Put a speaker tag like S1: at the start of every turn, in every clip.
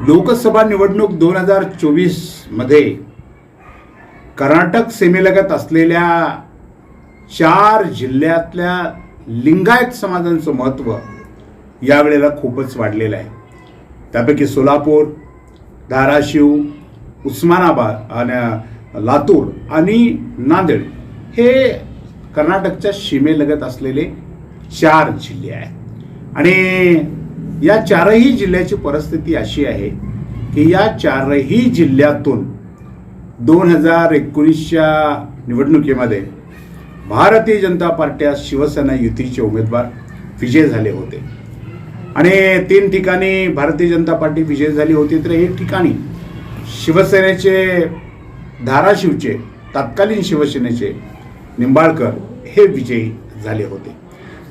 S1: लोकसभा निवडणूक दोन हजार चोवीसमध्ये कर्नाटक सीमेलगत असलेल्या चार जिल्ह्यातल्या लिंगायत समाजांचं महत्त्व यावेळेला खूपच वाढलेलं आहे. त्यापैकी सोलापूर धाराशिव उस्मानाबाद आणि लातूर आणि नांदेड हे कर्नाटकच्या सीमेलगत असलेले चार जिल्हे आहेत. आणि या चारही जिल्ह्याची परिस्थिती अशी आहे की या चारही जिल्ह्यातून दोन हजार एकोणीसच्या निवडणुकीमध्ये भारतीय जनता पार्ट्या शिवसेना युतीचे उमेदवार विजय झाले होते. आणि तीन ठिकाणी भारतीय जनता पार्टी विजय झाली होती तर एक ठिकाणी शिवसेनेचे धाराशिवचे तत्कालीन शिवसेनेचे निंबाळकर हे विजयी झाले होते.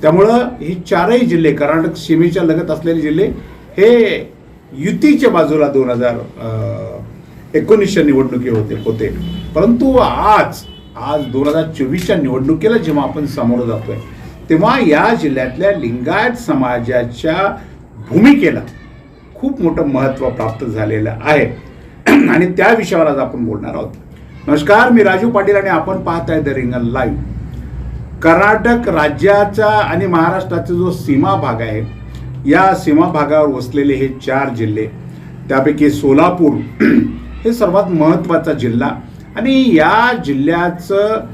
S1: त्यामुळं ही चारही जिल्हे कर्नाटक सीमेच्या लगत असलेले जिल्हे हे युतीच्या बाजूला दोन हजार एकोणीसच्या निवडणुकी होते होते. परंतु आज आज दोन हजार चोवीसच्या निवडणुकीला जेव्हा आपण सामोरं जातोय तेव्हा या जिल्ह्यातल्या लिंगायत समाजाच्या भूमिकेला खूप मोठं महत्त्व प्राप्त झालेलं आहे. आणि त्या विषयावर आज आपण बोलणार आहोत. नमस्कार मी राजू पाटील आणि आपण पाहताय द रिंगल लाईव्ह. कर्नाटक राज्याचा आणि महाराष्ट्राचा जो सीमा भाग आहे या सीमा भागावर वसलेले हे चार जिल्हे त्यापैकी सोलापूर हे सर्वात महत्त्वाचा जिल्हा आणि या जिल्ह्याचं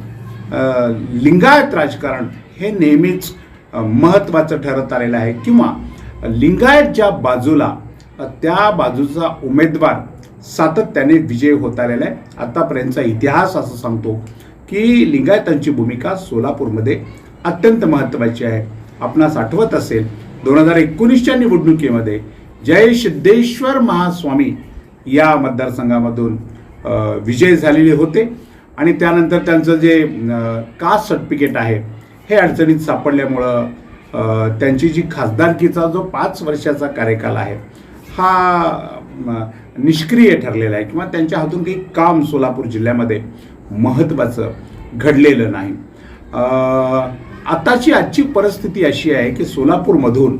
S1: लिंगायत राजकारण हे नेहमीच महत्त्वाचं ठरत आलेलं आहे. किंवा लिंगायत ज्या बाजूला त्या बाजूचा उमेदवार सातत्याने विजय होत आलेला आहे. आतापर्यंतचा इतिहास असं सांगतो. की लिंगायतांची भूमिका सोलापूरमध्ये अत्यंत महत्त्वाची आहे. आपणास आठवत असेल दोन हजार एकोणीसच्या निवडणुकीमध्ये जय सिद्धेश्वर महास्वामी या मतदारसंघामधून विजय झालेले होते. आणि त्यानंतर त्यांचं जे कास्ट सर्टिफिकेट आहे हे अडचणीत सापडल्यामुळं त्यांची जी खासदारकीचा जो पाच वर्षाचा कार्यकाल आहे हा निष्क्रिय ठरलेला आहे. किंवा त्यांच्या हातून काही काम सोलापूर जिल्ह्यामध्ये महत्त्वाचं घडलेलं नाही. आताची आजची परिस्थिती अशी आहे की सोलापूरमधून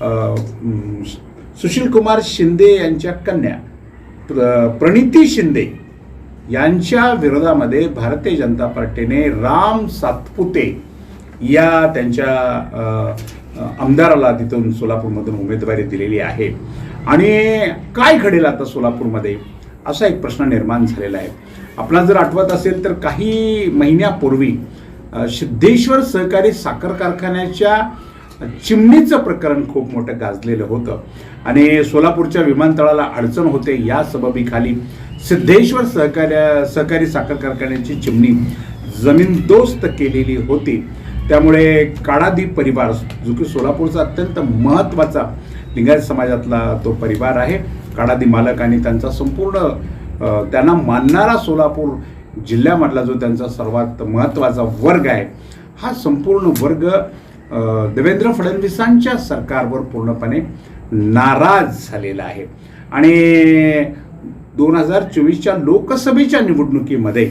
S1: सुशीलकुमार सुशील कुमार शिंदे यांच्या कन्या प्र प्रणिती शिंदे यांच्या विरोधामध्ये भारतीय जनता पार्टीने राम सातपुते या त्यांच्या आमदाराला तिथून सोलापूरमधून उमेदवारी दिलेली आहे. आणि काय घडेल आता सोलापूरमध्ये? असा एक प्रश्न निर्माण झालेला आहे. आपला जर आठवत असेल तर काही महिन्यापूर्वी सिद्धेश्वर सहकारी साखर कारखान्याच्या चिमणीचं प्रकरण खूप मोठं गाजलेलं होतं. आणि सोलापूरच्या विमानतळाला अडचण होते या सबबीखाली सिद्धेश्वर सहकार्य सहकारी साखर कारखान्याची चिमणी जमीनदोस्त केलेली होती. त्यामुळे काडादी परिवार जो की सोलापूरचा अत्यंत महत्त्वाचा लिंगायत समाजातला तो परिवार आहे काडादी मालक आणि त्यांचा संपूर्ण त्यांना मानणारा सोलापूर जिल्ह्यामधला जो त्यांचा सर्वात महत्त्वाचा वर्ग आहे हा संपूर्ण वर्ग देवेंद्र फडणवीसांच्या सरकारवर पूर्णपणे नाराज झालेला आहे. आणि दोन हजार चोवीसच्या लोकसभेच्या निवडणुकीमध्ये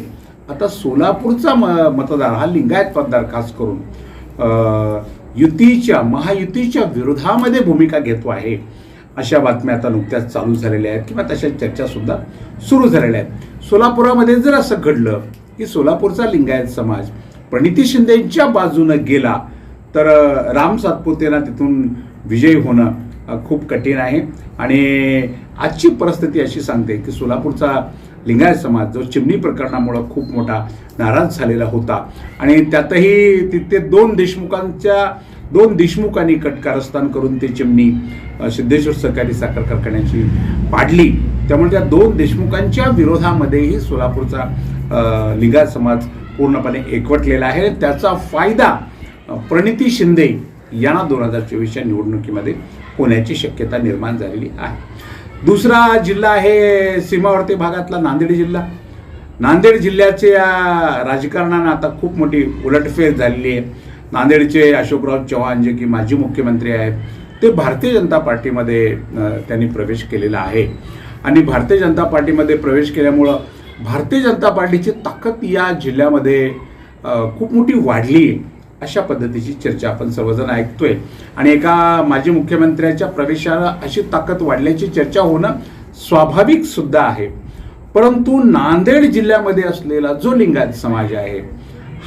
S1: आता सोलापूरचा म मतदार हा लिंगायत मतदार खास करून युतीच्या महायुतीच्या विरोधामध्ये भूमिका घेतो आहे. अशा बातम्या आता नुकत्याच चालू झालेल्या आहेत किंवा तशा चर्चासुद्धा सुरू झालेल्या आहेत. सोलापुरामध्ये जर असं घडलं की सोलापूरचा लिंगायत समाज प्रणिती शिंदेच्या बाजूनं गेला तर राम सातपुतेला तिथून विजयी होणं खूप कठीण आहे. आणि आजची परिस्थिती अशी सांगते की सोलापूरचा लिंगायत समाज जो चिमणी प्रकरणामुळं खूप मोठा नाराज झालेला होता. आणि त्यातही तिथे दोन देशमुखांच्या दोन देशमुखांनी कटकारस्थान करून ते चिमणी सिद्धेश्वर सहकारी साखर कारखान्याची पाडली. त्यामुळे त्या दोन देशमुखांच्या विरोधामध्येही सोलापूरचा लिगा समाज पूर्णपणे एकवटलेला आहे. त्याचा फायदा प्रणिती शिंदे यांना दोन हजार चोवीसच्या निवडणुकीमध्ये होण्याची शक्यता निर्माण झालेली आहे. दुसरा जिल्हा आहे सीमावर्ती भागातला नांदेड जिल्हा. नांदेड जिल्ह्याच्या राजकारणानं आता खूप मोठी उलटफेर झालेली आहे. नांदेडचे अशोकराव चव्हाण जे की माजी मुख्यमंत्री आहेत ते भारतीय जनता पार्टीमध्ये त्यांनी प्रवेश केलेला आहे. आणि भारतीय जनता पार्टीमध्ये प्रवेश केल्यामुळं भारतीय जनता पार्टीची ताकद या जिल्ह्यामध्ये खूप मोठी वाढली अशा पद्धतीची चर्चा आपण सर्वजण ऐकतोय. आणि एका माजी मुख्यमंत्र्याच्या प्रवेशाला अशी ताकद वाढल्याची चर्चा होणं स्वाभाविक सुद्धा आहे. परंतु नांदेड जिल्ह्यामध्ये असलेला जो लिंगायत समाज आहे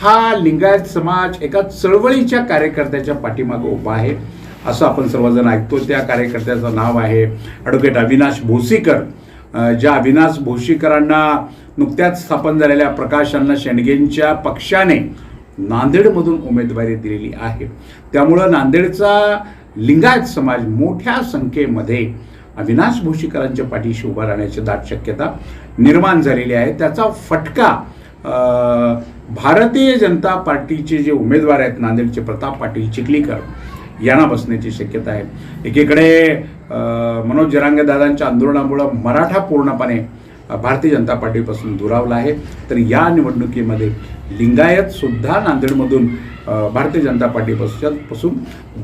S1: हा लिंगायत समाज एका चळवळीच्या कार्यकर्त्याच्या पाठीमागे उभा आहे. असं आपण सर्वजण ऐकतो त्या कार्यकर्त्याचं नाव आहे ॲडव्होकेट अविनाश भोसीकर. ज्या अविनाश भोशीकरांना नुकत्याच स्थापन झालेल्या प्रकाश अण्णा शेंडगेंच्या पक्षाने नांदेडमधून उमेदवारी दिलेली आहे. त्यामुळं नांदेडचा लिंगायत समाज मोठ्या संख्येमध्ये अविनाश भोशीकरांच्या पाठीशी उभा राहण्याची दाट शक्यता निर्माण झालेली आहे. त्याचा फटका भारतीय जनता पार्टीचे जे उमेदवार आहेत नांदेडचे प्रताप पाटील चिखलीकर यांना बसण्याची शक्यता आहे. एकीकडे मनोज जरांगे दादांच्या आंदोलनामुळं मराठा पूर्णपणे भारतीय जनता पार्टीपासून दुरावला आहे. तर या निवडणुकीमध्ये लिंगायत सुद्धा नांदेडमधून भारतीय जनता पार्टीपासून पासून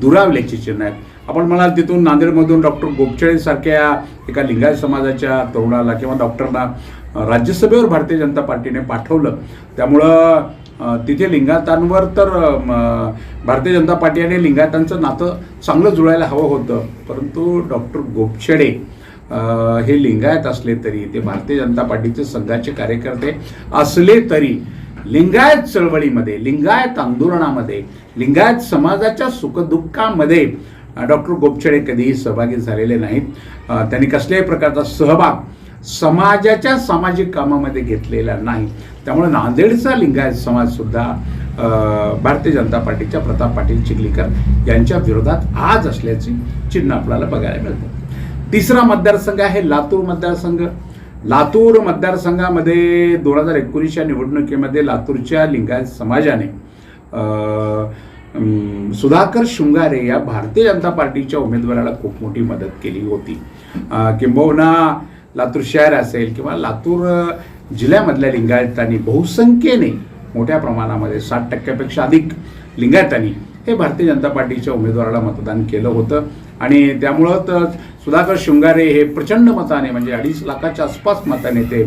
S1: दुरावल्याची चिन्ह आहेत. आपण म्हणाल तिथून नांदेडमधून डॉक्टर गोपचळेसारख्या एका लिंगायत समाजाच्या तरुणाला किंवा डॉक्टरना राज्यसभेवर भारतीय जनता पार्टीने पाठवलं. त्यामुळं तिथे लिंगायतांवर तर भारतीय जनता पार्टी आणि लिंगायतांचं नातं चांगलं जुळायला हवं होतं. परंतु डॉक्टर गोपछडे हे लिंगायत असले तरी ते भारतीय जनता पार्टीचे संघाचे कार्यकर्ते असले तरी लिंगायत चळवळीमध्ये लिंगायत आंदोलनामध्ये लिंगायत समाजाच्या सुखदुःखामध्ये डॉक्टर गोपछडे कधीही सहभागी झालेले नाहीत. त्यांनी कसल्याही प्रकारचा सहभाग समाजाच्या सामाजिक कामामध्ये घेतलेला नाही. त्यामुळे नांदेडचा लिंगायत समाजसुद्धा भारतीय जनता पार्टीच्या प्रताप पाटील चिखलीकर यांच्या विरोधात आज असल्याचे चिन्ह आपल्याला बघायला मिळतं. तिसरा मतदारसंघ आहे लातूर मतदारसंघ. लातूर मतदारसंघामध्ये दोन हजार एकोणीसच्या निवडणुकीमध्ये लातूरच्या लिंगायत समाजाने सुधाकर शृंगारे या भारतीय जनता पार्टीच्या उमेदवाराला खूप मोठी मदत केली होती. किंबहुना लातूर शहर असेल किंवा लातूर जिल्ह्यामधल्या लिंगायतांनी बहुसंख्येने मोठ्या प्रमाणामध्ये साठ टक्क्यापेक्षा अधिक लिंगायतांनी हे भारतीय जनता पार्टीच्या उमेदवाराला मतदान केलं होतं. आणि त्यामुळं तर सुधाकर शृंगारे हे प्रचंड मताने म्हणजे अडीच लाखाच्या आसपास मताने ते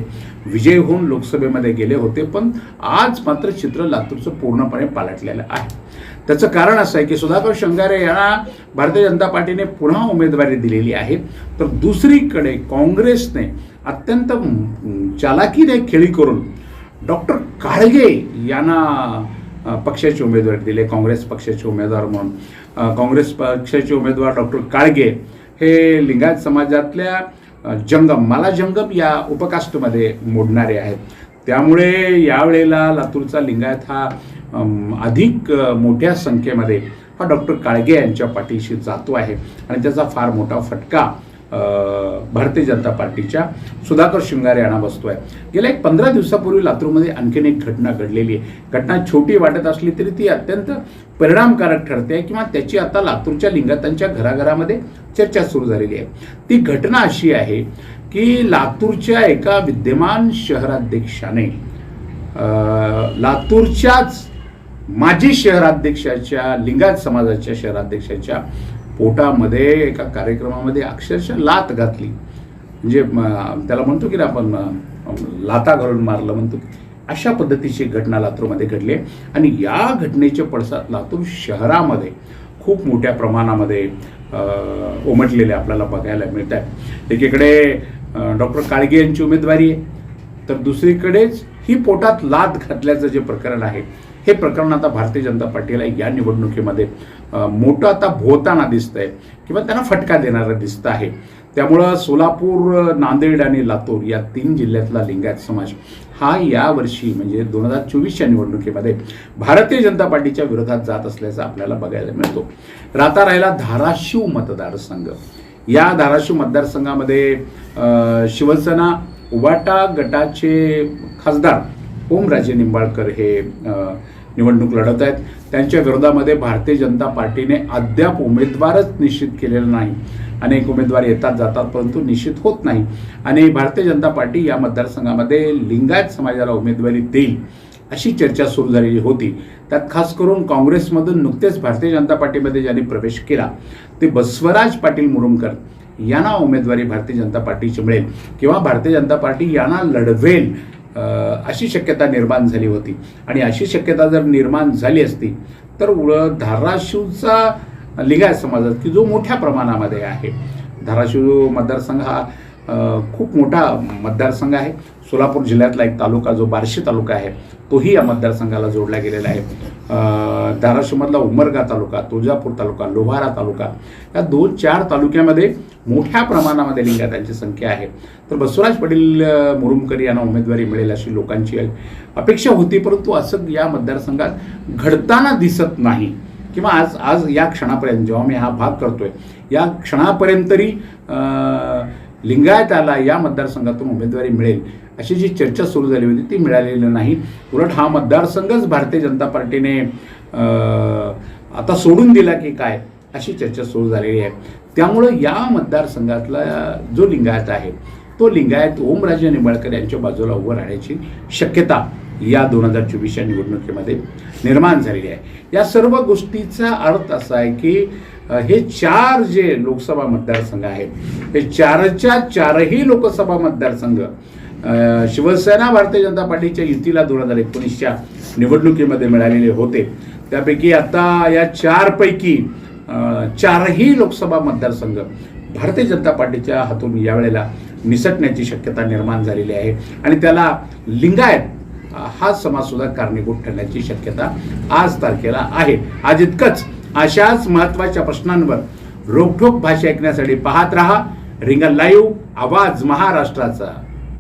S1: विजय होऊन लोकसभेमध्ये गेले होते. पण आज मात्र चित्र लातूरचं पूर्णपणे पालटलेलं आहे. त्याचं कारण असं आहे की सुधाकर शंगारे यांना भारतीय जनता पार्टीने पुन्हा उमेदवारी दिलेली आहे. तर दुसरीकडे काँग्रेसने अत्यंत चालाकीने खेळी करून डॉक्टर काळगे यांना पक्षाची उमेदवारी दिली काँग्रेस पक्षाचे उमेदवार म्हणून. काँग्रेस पक्षाचे उमेदवार डॉक्टर काळगे हे लिंगायत समाजातल्या जंगम मला जंगम या उपकास्टमध्ये मोडणारे आहेत. त्यामुळे यावेळेला लातूरचा लिंगायत हा अधिक मोठ्या संख्येमध्ये हा डॉक्टर काळगे यांच्या पाठीशी जातो आहे. आणि त्याचा फार मोठा फटका भारतीय जनता पार्टीच्या सुधाकर शृंगारे यांना बसतो आहे गेल्या एक पंधरा दिवसापूर्वी लातूरमध्ये आणखीन एक घटना घडलेली आहे. घटना छोटी वाटत असली तरी ती अत्यंत परिणामकारक ठरते आहे किंवा त्याची आता लातूरच्या लिंगातांच्या घराघरामध्ये चर्चा सुरू झालेली आहे. ती घटना अशी आहे की लातूरच्या एका विद्यमान शहराध्यक्षाने लातूरच्याच माजी शहराध्यक्षाच्या लिंगायत समाजाच्या शहराध्यक्षाच्या पोटामध्ये एका कार्यक्रमामध्ये अक्षरशः लात घातली. म्हणजे त्याला म्हणतो की ना आपण लाता घालून मारलं म्हणतो. की अशा पद्धतीची घटना लातूरमध्ये घडली. आहे आणि या घटनेचे पडसाद लातूर शहरामध्ये खूप मोठ्या प्रमाणामध्ये उमटलेले आपल्याला बघायला मिळत आहेत एकीकडे डॉक्टर काळगे यांची उमेदवारी आहे. तर दुसरीकडेच ही पोटात लात घातल्याचं जे प्रकरण आहे हे प्रकरण आता भारतीय जनता पार्टीला या निवडणुकीमध्ये मोठं आता भोवताना दिसतंय किंवा त्यांना फटका देणारं दिसतं आहे. त्यामुळं सोलापूर नांदेड आणि लातूर या तीन जिल्ह्यातला लिंगायत समाज हा यावर्षी म्हणजे दोन हजार चोवीसच्या निवडणुकीमध्ये भारतीय जनता पार्टीच्या विरोधात जात असल्याचं आपल्याला बघायला मिळतो. राहता राहिला धाराशिव मतदारसंघ. या धाराशिव मतदारसंघामध्ये शिवसेना उबाटा गटाचे खासदार ओमराजे निंबाळकर हे निवडणूक लढत आहेत. त्यांच्या विरोधामध्ये भारतीय जनता पार्टीने अद्याप उमेदवारच निश्चित केलेला नाही. अनेक उमेदवार येतात जातात परंतु निश्चित होत नाही. आणि भारतीय जनता पार्टी या मतदारसंघामध्ये लिंगायत समाजाला उमेदवारी देईल अशी चर्चा सुरू झालेली होती. त्यात खास करून काँग्रेसमधून नुकतेच भारतीय जनता पार्टीमध्ये ज्यांनी प्रवेश केला ते बसवराज पाटील मुरुमकर. यांना उमेदवारी भारतीय जनता पार्टीची मिळेल किंवा भारतीय जनता पार्टी यांना लढवेल अशी शक्यता निर्माण झाली होती. आणि अशी शक्यता जर निर्माण झाली असती तर उळ- धाराशिवचा लिगाय समाजात की जो मोठ्या प्रमाणामध्ये आहे धाराशिव मतदारसंघ हा खूप मोठा मतदारसंघ आहे. सोलापूर जिल्ह्यातला एक तालुका जो बार्शी तालुका आहे तोही या मतदारसंघाला जोडला गेलेला आहे. धाराशिवमधला उमरगा तालुका तुळजापूर तालुका लोहारा तालुका या दोन चार तालुक्यामध्ये मोठ्या प्रमाणामध्ये लिंगायतांची संख्या आहे. तर बसवराज पाटील मुरुमकर यांना उमेदवारी मिळेल अशी लोकांची अपेक्षा होती परंतु असं या मतदारसंघात घडताना दिसत नाही. किंवा आज आज या क्षणापर्यंत जेव्हा मी हा भाग करतोय या क्षणापर्यंत तरी लिंगायताला या मतदारसंघातून उमेदवारी मिळेल अशी जी चर्चा सुरू झाली होती ती मिळालेली नाही. उलट हा मतदारसंघच भारतीय जनता पार्टीने आता सोडून दिला की काय अशी चर्चा सुरू झालेली आहे. त्यामुळं या मतदारसंघातला जो लिंगायत आहे तो लिंगायत ओमराजे निंबाळकर यांच्या बाजूला उभं राहण्याची शक्यता या दोन हजार चोवीसच्या निवडणुकीमध्ये निर्माण झालेली आहे. या सर्व गोष्टीचा अर्थ असा आहे की हे चार जे लोकसभा मतदारसंघ आहेत हे चारच्या चारही लोकसभा मतदारसंघ शिवसेना भारतीय जनता पार्टीच्या युतीला दोन हजार एकोणीसच्या निवडणुकीमध्ये मिळालेले होते. त्यापैकी आता या चारपैकी चारही लोकसभा मतदारसंघ भारतीय जनता पार्टीच्या हातून यावेळेला निसटण्याची शक्यता निर्माण झालेली आहे. आणि त्याला लिंगायत हा समाजसुद्धा कारणीभूत ठरण्याची शक्यता आज तारखेला आहे. आज इतकंच. अशाच महत्त्वाच्या प्रश्नांवर रोखोक भाषा ऐकण्यासाठी पाहत रहा. रिंगल लाईव्ह आवाज महाराष्ट्राचा.